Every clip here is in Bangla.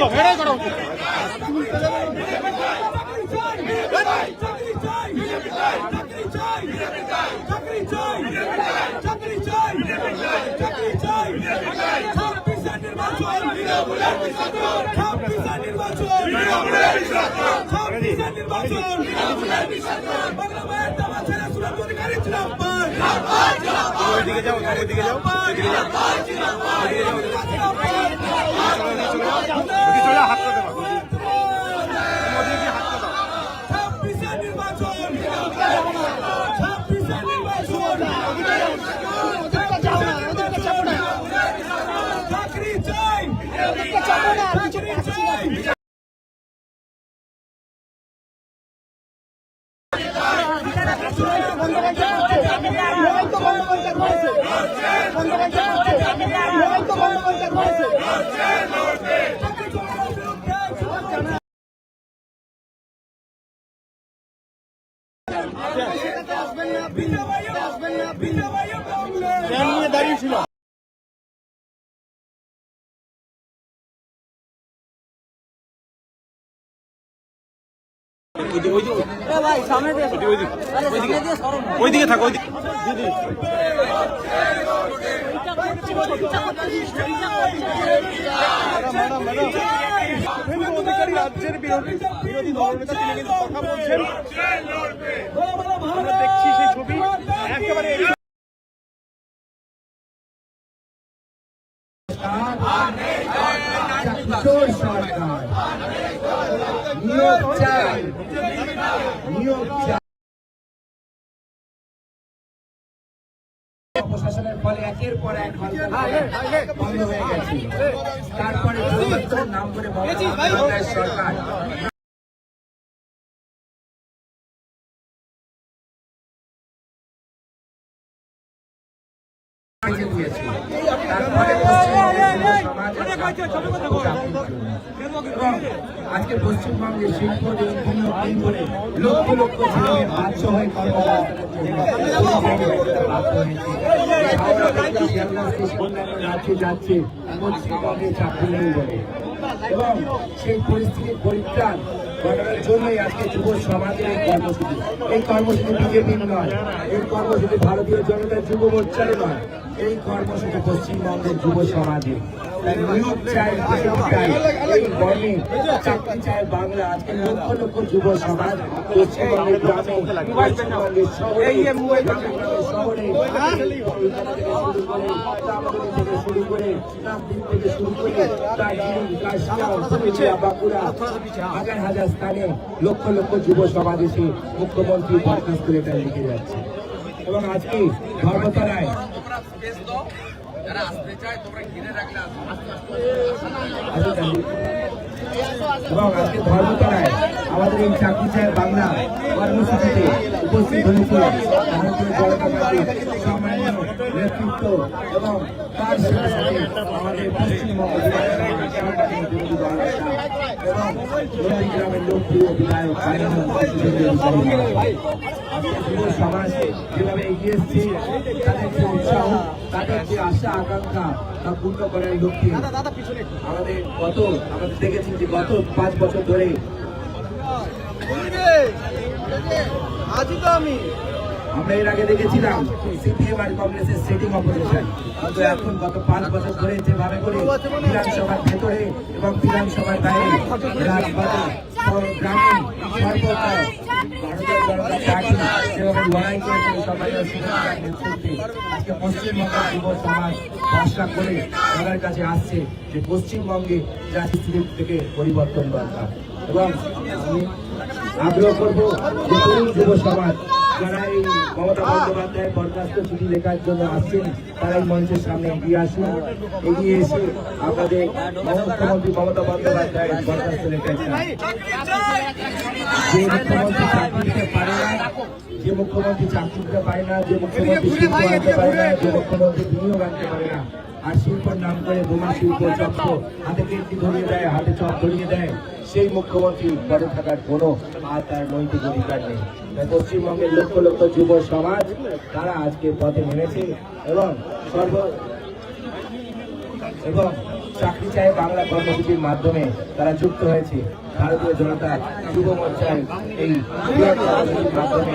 একদম এটাই করা উচিত ওইদিকে যাও ওইদিকে যাও ওইদিকে যাও ওইদিকে চলে হাতটা দেবো ওদিকে গিয়ে হাতটা দাও ছাব্বিশের নির্বাচন ছাব্বিশের নির্বাচন চাকরি চাই চাকরি চাই ফ্যান নিয়ে দাঁড়িয়েছিল ওইদিকে থাকো ওইদিকে শুভেন্দু রাজ্যের বিরোধী বিরোধী দলনেতা দেখছি নিয়োগ চাই নিয়োগ চাই প্রশাসনের ফলে একের পর এক বন্ধ হয়ে গেছে তারপরে নাম করে সরকার। তারপরে আজকে পশ্চিমবঙ্গের শিল্প করে লক্ষ লক্ষ ছেলে বাধ্য হয়ে কর্মসংস্থান যাচ্ছে পশ্চিমবঙ্গে চাকরি নেই বলে। এবং সেই পরিস্থিতির পরিত্রাণ ঘটানোর জন্যই আজকে যুব সমাজের এই কর্মসূচি। এই কর্মসূচি বিজেপির নয়, এই কর্মসূচি ভারতীয় জনতা যুব মোর্চার নয়, এই কর্মসূচি পশ্চিমবঙ্গের যুব সমাজের। লক্ষ বাঁকুড়া হাজার হাজার স্থানে লক্ষ লক্ষ যুব সমাজ এসে মুখ্যমন্ত্রী বরখাস্ত লেটার লিখে যাচ্ছে। এবং আজকে ধর্মতলায় এবং আজকে ধর্মতলায় আমাদের এই চাকরি চায় বাংলা কর্মসূচিতে উপস্থিত হয়েছিল ভারতীয় জনতা পার্টির সামান্য নেতৃত্ব এবং তার সাথে আমাদের পশ্চিমবঙ্গ এবং নন্দীগ্রামের লোকপ্রিয় বিধায়ক কালীনাথ শুভেন্দু অধিকারী আজকে যুব সমাজ যেভাবে এগিয়ে এসছে তাদের যে উৎসাহ তাদের যে আশা আকাঙ্ক্ষা তা পূর্ণ করার লক্ষ্যে আমাদের গত আমরা দেখেছি যে গত পাঁচ বছর ধরে আজই তো আমি। আমরা এর আগে দেখেছিলাম সিপিএম আর কংগ্রেসের সেটিং অপারেশন কিন্তু এখন গত পাঁচ বছর ধরে যেভাবে করে বিধানসভার ভেতরে এবং বিধানসভার বাইরে রাজবাড়ি ভারতীয় করে তাদের কাছে আসছে যে পশ্চিমবঙ্গে থেকে পরিবর্তন দরকার। এবং আমি আগ্রহ করব যুব সমাজ যারা সামনে এগিয়ে আসুন। এগিয়ে এসে আপনাদের লেখার যে মুখ্যমন্ত্রী চাকরি দিতে পারে না, যে মুখ্যমন্ত্রী চাকরি যে মুখ্যমন্ত্রী বিনিয়োগ আনতে পারে না আর শিল্পের নাম করে বোমা শিল্প চক্র হাতে কীর্তি ধরিয়ে দেয় হাতে চপ ধরিয়ে দেয়। সেই মুখ্যমন্ত্রী পদে থাকার কোনো আর তার নৈতিক অধিকার নেই। তাই পশ্চিমবঙ্গের লক্ষ লক্ষ যুব সমাজ তারা আজকে পথে নেমেছে এবং সর্ব এবং চাকরি চাই বাংলা কর্মসূচির মাধ্যমে তারা যুক্ত হয়েছে। ভারতীয় জনতা যুব মোর্চার এই মাধ্যমে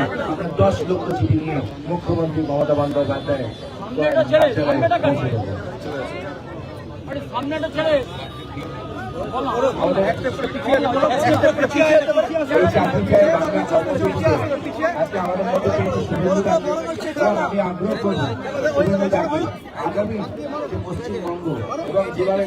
দশ লক্ষ চিঠি নিয়ে মুখ্যমন্ত্রী মমতা বন্দ্যোপাধ্যায় শুভেন্দু গান্ধী এবং আমি আগ্রহ করব শুভেন্দু গান্ধী আগামী যে পশ্চিমবঙ্গ এবং যেভাবে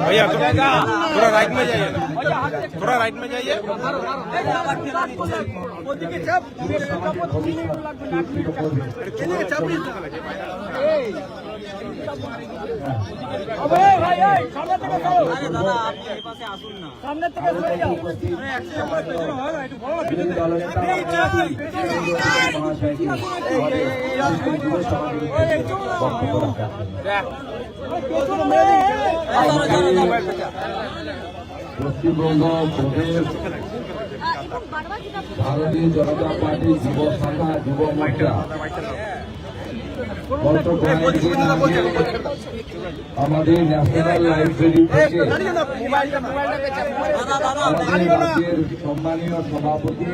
भैया थोड़ा राइट में जाइए थोड़ा राइट में जाइए चाप পশ্চিমবঙ্গ প্রদেশ ভারতীয় জনতা পার্টি যুব শাখা যুব মোর্চা। আমাদের ন্যাশনাল লাইব্রেরি থেকে আমাদের সম্মানীয় সভাপতি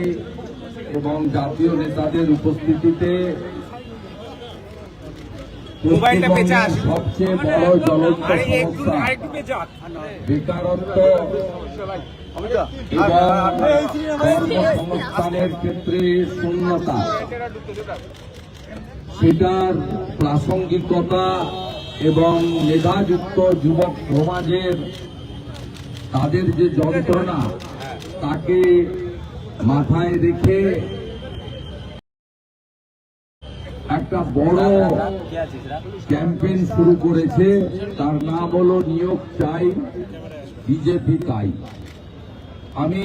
এবং জাতীয় নেতাদের উপস্থিতিতে সবচেয়ে বড় বেকারত্ব এবং কর্মসংস্থানের ক্ষেত্রে শূন্যতা সেটার প্রাসঙ্গিকতা এবং মেধাযুক্ত যুবক সমাজের তাদের যে যন্ত্রণা, তাকে মাথায় রেখে একটা বড় ক্যাম্পেইন শুরু করেছে। তার নাম হলো নিয়োগ চাই, বিজেপি তাই। আমি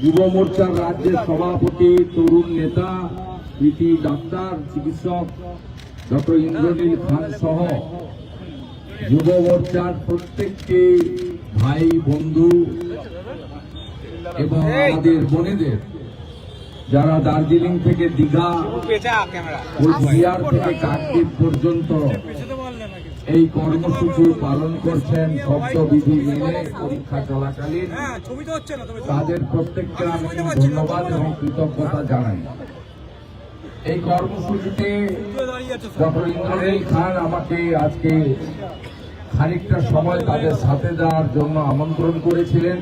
যুব মোর্চার রাজ্যের সভাপতি তরুণ নেতা প্রীতি ডাক্তার চিকিৎসক ডক্টর ইন্দ্রনীল খান সহ যুব মোর্চার প্রত্যেকটি ভাই বন্ধু এবং আমাদের বোনেদের যারা দার্জিলিং থেকে দীঘা কোচবিহার থেকে কাকদ্বীপ পর্যন্ত এই কর্মসূচি পালন করছেন শব্দবিধি মেনে পরীক্ষা চলাকালীন। তাদের প্রত্যেককে আমি ধন্যবাদ এবং কৃতজ্ঞতা জানাই। এই কর্মসূচিতে ডক্টর ইন্দ্রনীল খান আমাকে আজকে খানিকটা সময় তাদের সাথে দেওয়ার জন্য আমন্ত্রণ করেছিলেন।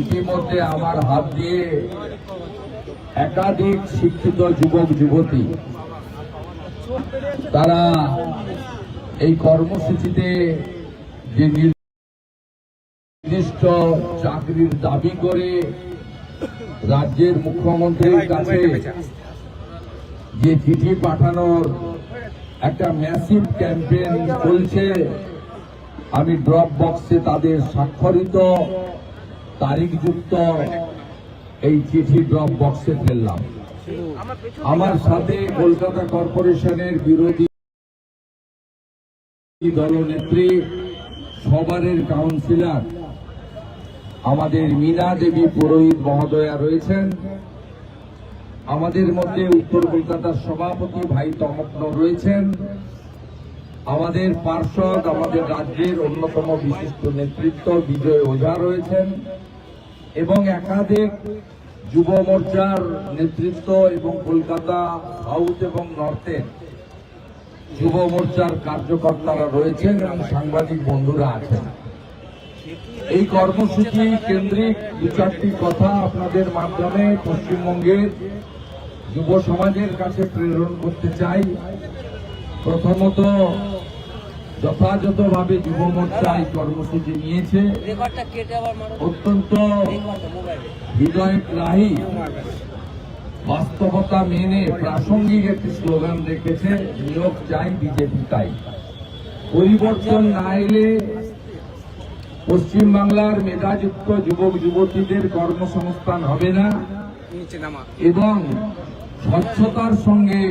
ইতিমধ্যে আমার হাত দিয়ে একাধিক শিক্ষিত যুবক, যুবতী, তারা এই কর্মসূচিতে যে নির্দিষ্ট চাকরির দাবি করে রাজ্যের মুখ্যমন্ত্রীর কাছে যে চিঠি পাঠানোর একটা ম্যাসিভ ক্যাম্পেইন চলছে, আমি ড্রপ বক্সে তাদের স্বাক্ষরিত, তারিখযুক্ত এই চিঠি ড্রপ বক্সে ফেললাম। আমার সাথে কলকাতা কর্পোরেশনের বিরোধী দলনেত্রী সবারের কাউন্সিলর, আমাদের মীনা দেবী পুরোহিত মহোদয়া রয়েছেন। আমাদের মধ্যে উত্তর কলকাতার সভাপতি ভাই তমগ্ন রয়েছেন। আমাদের পার্ষদ, আমাদের রাজ্যের অন্যতম বিশিষ্ট নেতৃত্ব বিজয় ওঝা রয়েছেন এবং একাধিক যুব মোর্চার নেতৃত্ব এবং কলকাতা সাউথ এবং নর্থের যুব মোর্চার কার্যকর্তারা রয়েছেন এবং সাংবাদিক বন্ধুরা আছেন। এই কর্মসূচি কেন্দ্রিক দু কথা আপনাদের মাধ্যমে পশ্চিমবঙ্গের যুব সমাজের কাছে প্রেরণ করতে চাই। প্রথমত যথাযথভাবে যুব মোর্চা এই কর্মসূচি নিয়েছে অত্যন্ত হৃদয়গ্রাহী বাস্তবতা মেনে প্রাসঙ্গিক একটি স্লোগান রেখেছে নিয়োগ চাই বিজেপি তাই। পরিবর্তন না এলে পশ্চিমবাংলার মেধাযুক্ত যুবক যুবতীদের কর্মসংস্থান হবে না। এবং স্বচ্ছতার সঙ্গে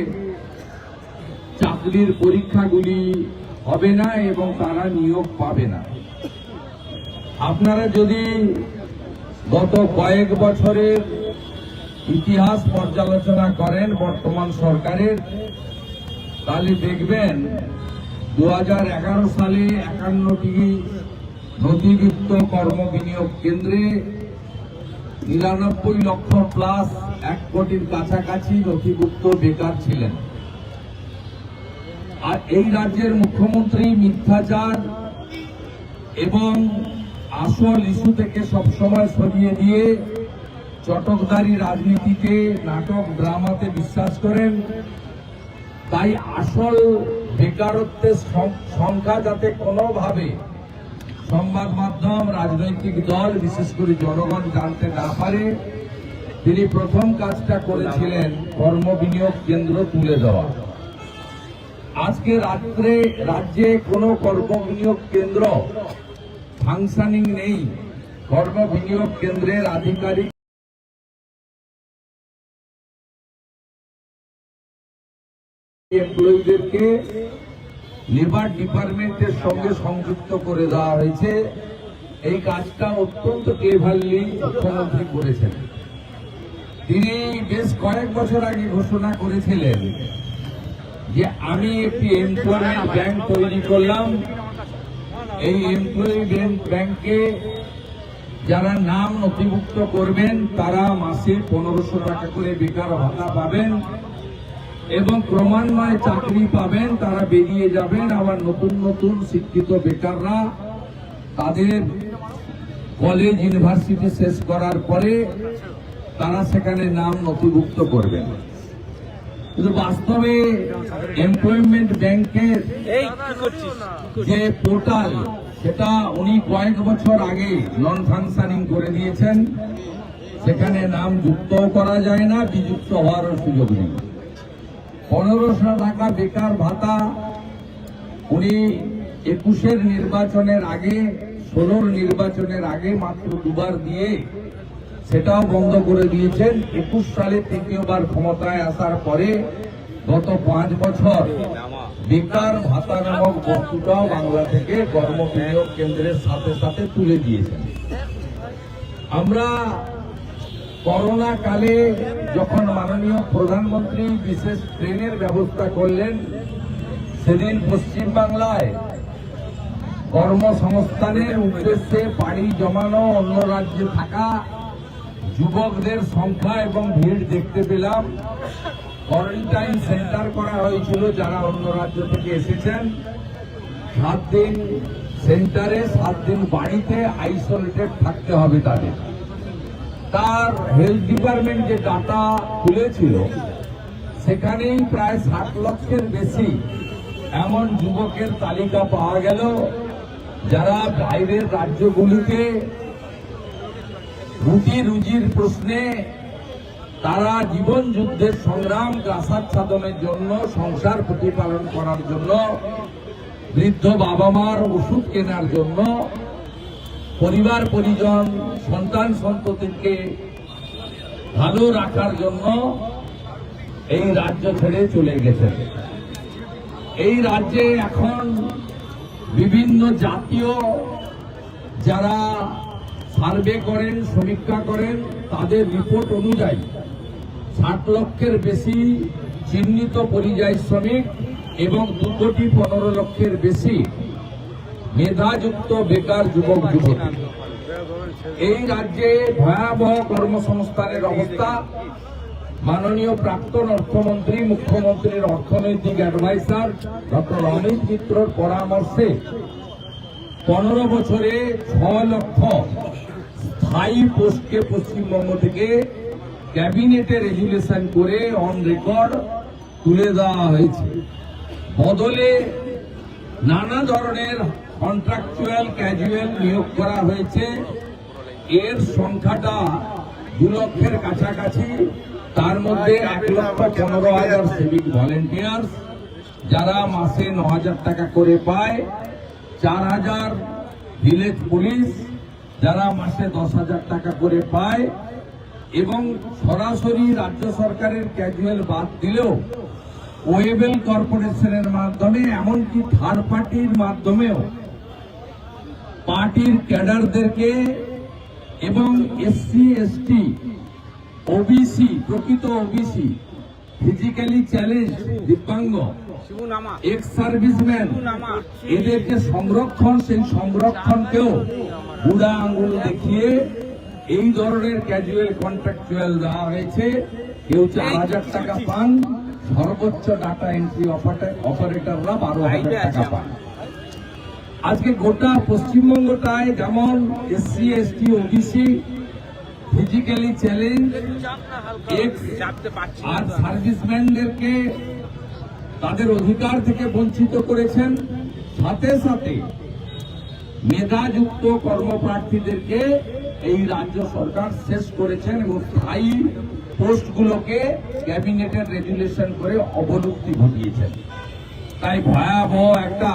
চাকরির পরীক্ষাগুলি হবে না এবং তারা নিয়োগ পাবে না। আপনারা যদি গত কয়েক বছরের ইতিহাস পর্যালোচনা করেন বর্তমান সরকারের, তাহলে দেখবেন দু হাজার এগারো সালে একান্নটি নথিভুক্ত কর্ম বিনিয়োগ কেন্দ্রে নিরানব্বই লক্ষ প্লাস এক কোটির কাছাকাছি নথিভুক্ত বেকার ছিলেন। আর এই রাজ্যের মুখ্যমন্ত্রী মিথ্যাচার এবং আসল ইস্যু থেকে সবসময় সরিয়ে দিয়ে চটকদারি রাজনীতিতে, নাটক, ড্রামাতে বিশ্বাস করেন। তাই আসল বেকারত্বের সংখ্যা যাতে কোনোভাবে সংবাদ মাধ্যম, রাজনৈতিক দল, বিশেষ করে জনগণ জানতে না পারে, তিনি প্রথম কাজটা করেছিলেন কর্ম বিনিয়োগ কেন্দ্র তুলে দেওয়া। আজকে রাত্রে রাজ্যে কোনো কর্ম বিনিয়োগ কেন্দ্র ফাংশনিং নেই। কর্ম বিনিয়োগ কেন্দ্রের আধিকারিক এমপ্লয়ীদেরকে লেবার ডিপার্টমেন্টের সঙ্গে সংযুক্ত করে দেওয়া হয়েছে। এই কাজটা অত্যন্ত ক্লেভারলি মুখ্যমন্ত্রী করেছেন। তিনি বেশ কয়েক বছর আগে ঘোষণা করেছিলেন যে আমি একটি এমপ্লয়মেন্ট ব্যাংক তৈরি করলাম। এই এমপ্লয়ি ব্যাংকে যারা নাম নথিভুক্ত করবেন, তারা মাসে পনেরোশো টাকা করে বেকার ভাতা পাবেন। এবং ক্রমান্বয়ে চাকরি পাবেন তারা বেরিয়ে যাবেন। আবার নতুন নতুন শিক্ষিত বেকাররা তাদের কলেজ ইউনিভার্সিটি শেষ করার পরে তারা সেখানে নাম নথিভুক্ত করবেন। কিন্তু বাস্তবে এমপ্লয়মেন্ট ব্যাংকের যে পোর্টাল সেটা উনি কয়েক বছর আগে নন ফাংশনিং করে দিয়েছেন। সেখানে নাম যুক্ত করা যায় না বিযুক্ত হওয়ারও সুযোগ নেই। পনেরোশো টাকা বেকার ভাতা। উনি একুশের নির্বাচনের আগে, ষোলোর নির্বাচনের আগে মাত্র দুবার দিয়ে সেটাও বন্ধ করে দিয়েছেন। একুশ সালে তৃতীয়বার ক্ষমতায় আসার পরে গত পাঁচ বছর বেকার ভাতা নামক বস্তুটাও বাংলা থেকে কর্ম বিনিয়োগ কেন্দ্রের সাথে সাথে তুলে দিয়েছেন। আমরা করোনা কালে যখন মাননীয় প্রধানমন্ত্রী বিশেষ ট্রেনের ব্যবস্থা করলেন, সেদিন পশ্চিম বাংলায় কর্মসংস্থানের উদ্দেশ্যে পাড়ি জমানো, অন্য রাজ্যে থাকা যুবকদের সংখ্যা এবং ভিড় দেখতে পেলাম। কোয়ারেন্টাইন সেন্টার করা হয়েছিল যারা অন্য রাজ্য থেকে এসেছেন। সাত দিন সেন্টারে, সাত দিন বাড়িতে আইসোলেটেড থাকতে হবে তাদের। তার হেলথ ডিপার্টমেন্ট যে ডাটা তুলেছিল সেখানেই প্রায় ষাট লক্ষের বেশি এমন যুবকের তালিকা পাওয়া গেল, যারা বাইরের রাজ্যগুলিতে রুটি রুজির প্রশ্নে তারা জীবন যুদ্ধের সংগ্রাম আসাচ্ছাদনের জন্য, সংসার প্রতিপালন করার জন্য, বৃদ্ধ বাবা মার ওষুধ কেনার জন্য পরিবার, পরিজন, সন্তান, সন্ততিকে ভালো রাখার জন্য এই রাজ্য ছেড়ে চলে গেছেন এই রাজ্যে এখন বিভিন্ন জাতীয় যারা সার্ভে করেন, সমীক্ষা করেন, তাদের রিপোর্ট অনুযায়ী ষাট লক্ষের বেশি চিহ্নিত পরিযায়ী শ্রমিক এবং দু কোটি পনেরো লক্ষের বেশি মেধাযুক্ত বেকার যুবক, যুবতী। এই রাজ্যে ভয়াবহ কর্মসংস্থানের অবস্থা। মাননীয় প্রাক্তন অর্থমন্ত্রী, মুখ্যমন্ত্রীর অর্থনৈতিক অ্যাডভাইসার ডক্টর অমিত মিত্রর পরামর্শে পনেরো বছরে ছ লক্ষ স্থায়ী পোস্টকে পশ্চিমবঙ্গ থেকে ক্যাবিনেটে রেজুলেশন করে অন রেকর্ড তুলে দেওয়া হয়েছে। বদলে নানা ধরনের কন্ট্রাকচুয়াল ক্যাজুয়াল নিয়োগ করা হয়েছে। এর সংখ্যাটা দু লক্ষের কাছাকাছি। তার মধ্যে এক লক্ষ পনেরো হাজার সিভিক ভলেন্টিয়ার্স যারা মাসে ন হাজার টাকা করে পায়। চার হাজার ভিলেজ পুলিশ যারা মাসে দশ হাজার টাকা করে পায়। এবং সরাসরি রাজ্য সরকারের ক্যাজুয়াল বাদ দিলেও ওয়েবেল কর্পোরেশনের মাধ্যমে, এমনকি থার্ড পার্টির মাধ্যমেও পার্টির ক্যাডারদেরকে এবং এসসি, এসটি, ওবিসি, প্রকৃত OBC physically challenge divyang ex serviceman এদেরকে সংরক্ষণ, সেই সংরক্ষণকেও বুড়া আঙ্গুল দেখিয়ে এই ধরনের ক্যাজুয়াল কন্ট্রাকচুয়াল দেওয়া হয়েছে। কেউ চার হাজার টাকা পান সর্বোচ্চ ডাটা এন্ট্রি অপারেটররা বারো হাজার টাকা পান। আজকে গোটা পশ্চিমবঙ্গটায় যেমন SC ST OBC physically challenge আর সার্ভিসম্যানদেরকে তাদের অধিকার থেকে বঞ্চিত করেছেন। সাথে সাথে মেধাযুক্ত কর্মপ্রার্থীদেরকে এই রাজ্য সরকার শেষ করেছেন এবং স্থায়ী পোস্টগুলোকে ক্যাবিনেটের রেজুলেশন করে অবলুপ্তি ঘটিয়েছেন তাই ভয়াবহ একটা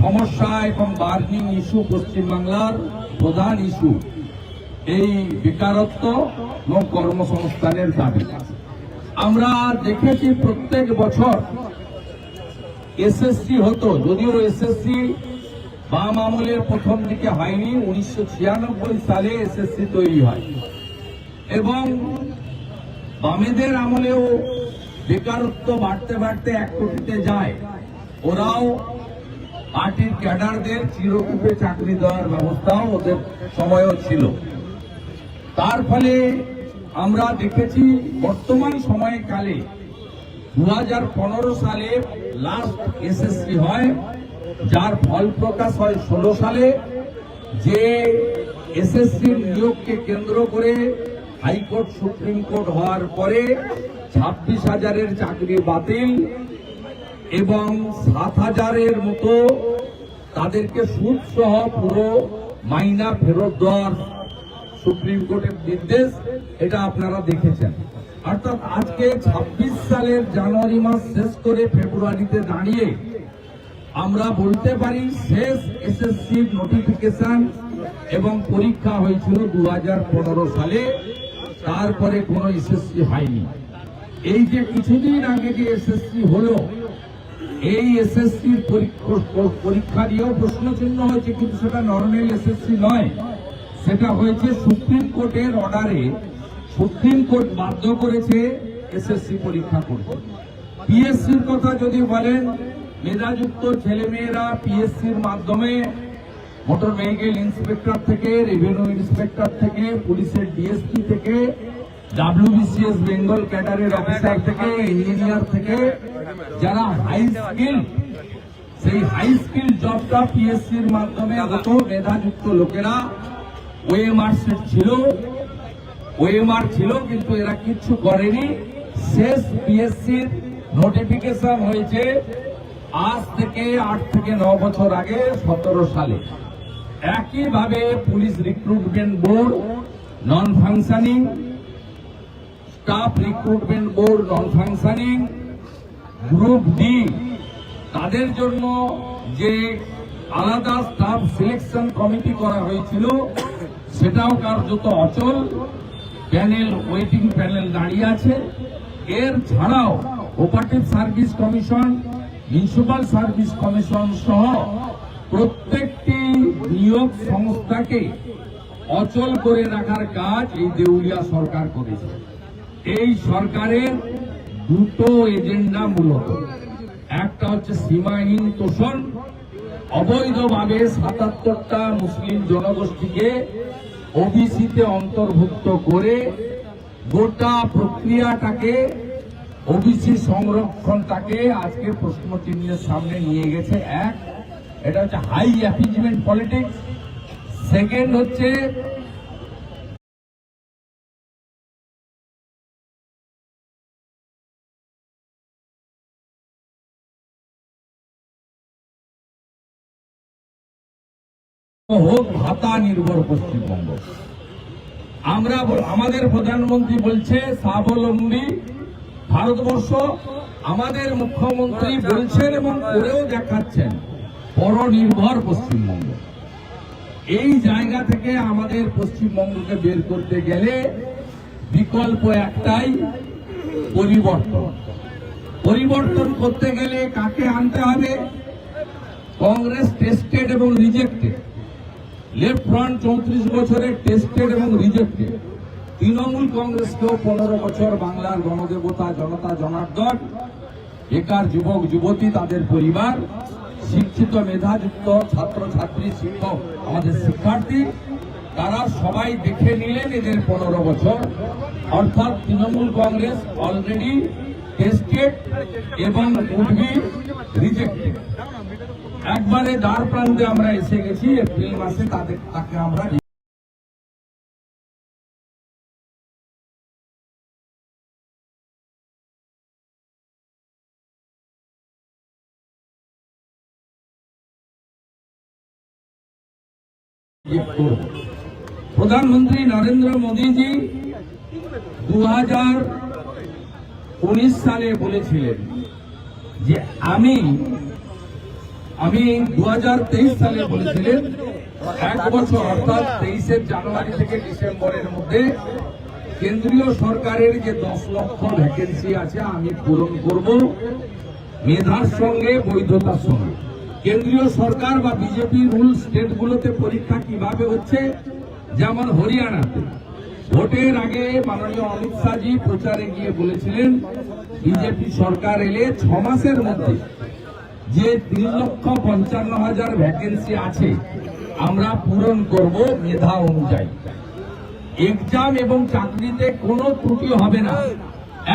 সমস্যা এবং বার্নিং ইস্যু পশ্চিমবাংলার প্রধান ইস্যু, এই বেকারত্ব এবং কর্মসংস্থানের দাবি। আমরা দেখেছি প্রত্যেক বছর এসএসসি হতো, যদিও এসএসসি বাম আমলের প্রথম দিকে হয়নি, উনিশশো ছিয়ানব্বই সালে এসএসসি তৈরি হয়। এবং বামেদের আমলেও বেকারত্ব বাড়তে বাড়তে এক কোটিতে যায়। ওরাও পার্টির ক্যাডারদের চিরকূপে চাকরি দেওয়ার ব্যবস্থাও ওদের সময়ও ছিল। তার ফলে আমরা দেখেছি বর্তমান সময়কালে দু হাজার পনেরো সালে লাস্ট এসএসসি হয়, যার ফল প্রকাশ হয় ষোলো সালে, যে এসএসসির নিয়োগকে কেন্দ্র করে হাইকোর্ট, সুপ্রিম কোর্ট হওয়ার পরে ছাব্বিশ হাজারের চাকরি বাতিল এবং সাত হাজারের মতো তাদেরকে সুদ সহ পুরো মাইনা ফেরত দেওয়ার সুপ্রিম কোর্টের নির্দেশ, এটা আপনারা দেখেছেন। অর্থাৎ আজকে ২৬ সালের জানুয়ারি মাস শেষ করে ফেব্রুয়ারিতে দাঁড়িয়ে আমরা বলতে পারি শেষ এসএসসি নোটিফিকেশন এবং পরীক্ষা হয়েছিল দু হাজার পনেরো সালে। তারপরে কোনো এসএসসি হয়নি। এই যে কিছুদিন আগে যে এসএসসি হলো, এই এসএসসির পরীক্ষা দিয়েও প্রশ্ন চিহ্ন হয়েছে, কিন্তু সেটা নর্মাল এসএসসি নয়। সেটা হয়েছে সুপ্রিম কোর্টের অর্ডারে সুপ্রিম কোর্ট বাধ্য করেছে এসএসসি পরীক্ষা করতে। পিএসসির কথা যদি বলেন, মেধাযুক্ত ছেলেমেয়েরা পিএসসির মাধ্যমে মোটর ভেহিকেল ইন্সপেক্টর থেকে, রেভিনিউ ইন্সপেক্টর থেকে, পুলিশের ডিএসপি থেকে ডাব্লিউবিসিএস বেঙ্গল ক্যাডারের অফিসার থেকে ইঞ্জিনিয়ার থেকে, যারা হাই স্কিল সেই হাই স্কিল জবটা পিএসসির মাধ্যমে আগত মেধাযুক্ত লোকেরা ওএমআর ছিল ওএমআর ছিল, কিন্তু এরা কিচ্ছু করেনি। শেষ পিএসসির নোটিফিকেশন হয়েছে, আজ থেকে আট থেকে ন বছর আগে সতেরো সালে। একইভাবে police recruitment board non functioning staff recruitment board non functioning group D তাদের জন্য যে আলাদা স্টাফ সিলেকশন কমিটি করা হয়েছিল, সেটাও কার্যত অচল। প্যানেল ওয়েটিং প্যানেল দাঁড়িয়ে আছে। এর ছাড়াও cooperative service commission municipal service commission সহ প্রত্যেকটি নিয়োগ সংস্থাকে অচল করে রাখার কাজ এই দেউলিয়া সরকার করেছে। এই সরকারের দুটো এজেন্ডা মূলত। একটা হচ্ছে সীমাহীন তোষণ, অবৈধভাবে সাতাত্তরটা মুসলিম জনগোষ্ঠীকে ওবিসিতে অন্তর্ভুক্ত করে গোটা প্রক্রিয়াটাকে, ওবিসি সংরক্ষণটাকে আজকে প্রশ্ন চিহ্নের সামনে নিয়ে গেছে এক এটা হচ্ছে হাই অ্যাপিজমেন্ট পলিটিক্স সেকেন্ড হচ্ছে হোক ভাতা নির্ভর পশ্চিমবঙ্গ। আমরা আমাদের প্রধানমন্ত্রী বলছে স্বাবলম্বী ভারতবর্ষ। আমাদের মুখ্যমন্ত্রী বলছেন এবং করেও দেখাচ্ছেন। পরনির্ভর পশ্চিমবঙ্গ। এই জায়গা থেকে আমাদের পশ্চিমবঙ্গকে বের করতে গেলে বিকল্প একটাই পরিবর্তন। পরিবর্তন করতে গেলে কাকে আনতে হবে? কংগ্রেস টেস্টেড এবং রিজেক্টেড লেফট ফ্রন্ট চৌত্রিশ বছরের টেস্টেড এবং রিজেক্টেড তৃণমূল কংগ্রেসকেও পনেরো বছর বাংলার গণদেবতা, জনতা, জনার্দন। বেকার যুবক, যুবতী, তাদের পরিবার। শিক্ষিত মেধাযুক্ত ছাত্রছাত্রী, শিক্ষক, আমাদের শিক্ষার্থী, তারা সবাই দেখে নিলেন এদের পনেরো বছর। অর্থাৎ তৃণমূল কংগ্রেস অলরেডি টেস্টেড এবং উঠবি রিজেক্টেড একবারে দ্বার প্রান্তে আমরা এসে গেছি, এপ্রিল মাসে তাদের তাকে আমরা প্রধানমন্ত্রী নরেন্দ্র মোদীজি দু হাজার উনিশ সালে বলেছিলেন যে আমি আমি দু সালে বলেছিলেন, এক বছর অর্থাৎ তেইশের জানুয়ারি থেকে ডিসেম্বরের মধ্যে কেন্দ্রীয় সরকারের যে দশ লক্ষ ভ্যাকেন্সি আছে, আমি পূরণ করব। মেধার সঙ্গে বৈধতার সঙ্গে। কেন্দ্রীয় সরকার বা বিজেপির রুল স্টেটগুলোতে পরীক্ষা কীভাবে হচ্ছে? যেমন হরিয়ানাতে। ভোটের আগে মাননীয় অমিত শাহজি প্রচারে গিয়ে বলেছিলেন, বিজেপি সরকার এলে ছ মাসের মধ্যে যে তিন লক্ষ পঞ্চান্ন হাজার ভ্যাকেন্সি আছে, আমরা পূরণ করব মেধা অনুযায়ী। এক্সাম এবং চাকরিতে কোনো ত্রুটি হবে না।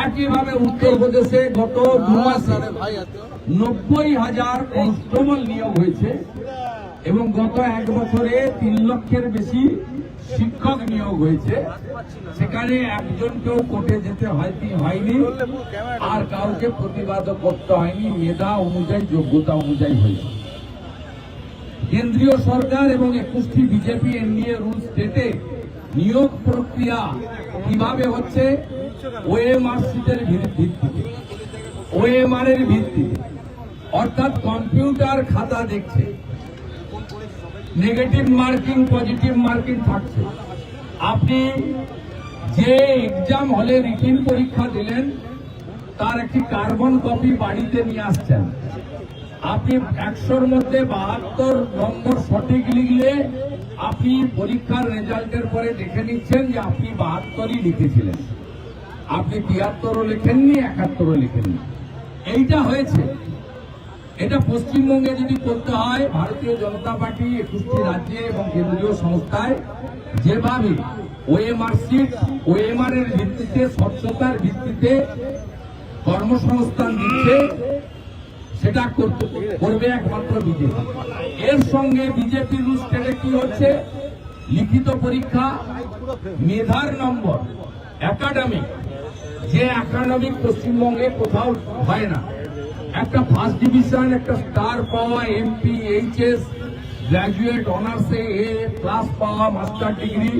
একইভাবে উত্তরপ্রদেশে গত দু মাসে নব্বই হাজার কনস্টেবল নিয়োগ হয়েছে এবং গত এক বছরে তিন লক্ষের বেশি শিক্ষক নিয়োগ হয়েছে। সেখানে একজনকেও কোর্টে যেতে হয়নি হয়নি, আর কাউকে প্রতিবাদ করতে হয়নি। মেধা অনুযায়ী, যোগ্যতা অনুযায়ী হয়েছে। কেন্দ্রীয় সরকার এবং একুশটি বিজেপি এনডিএ রুল স্টেটে নিয়োগ প্রক্রিয়া কীভাবে হচ্ছে? ওএমআর ভিত্তিতে। ওএমআর এর ভিত্তিতে। অর্থাৎ কম্পিউটার খাতা দেখছে। নেগেটিভ মার্কিং পজিটিভ মার্কিং থাকছে। আপনি যে এক্সাম হলে রিটিন পরীক্ষা দিলেন, তার একটি কার্বন কপি বাড়িতে নিয়ে আসছেন। আপনি একশোর মধ্যে বাহাত্তর নম্বর সঠিক লিখলে আপনি পরীক্ষার রেজাল্টের পরে দেখে নিচ্ছেন যে আপনি বাহাত্তরই লিখেছিলেন। আপনি তিয়াত্তরও লেখেননি, একাত্তরও লেখেননি। এইটা হয়েছে। এটা পশ্চিমবঙ্গে যদি করতে হয়, ভারতীয় জনতা পার্টি একুশটি রাজ্যে এবং কেন্দ্রীয় সংস্থায় যেভাবে ওএমআর সিট ওএমআর এর ভিত্তিতে স্বচ্ছতার ভিত্তিতে কর্মসংস্থান দিচ্ছে সেটা করবে একমাত্র বিজেপি। এর সঙ্গে বিজেপির স্টেটে কি হচ্ছে? লিখিত পরীক্ষা, মেধার নম্বর একাডেমিক যে একাডেমিক পশ্চিমবঙ্গে কোথাও হয় না। একটা ফার্স্ট ডিভিশন একটা স্টার পাওয়া এমপি এইচএস গ্র্যাজুয়েট অনার্সে এ ক্লাস পাওয়া মাস্টার ডিগ্রি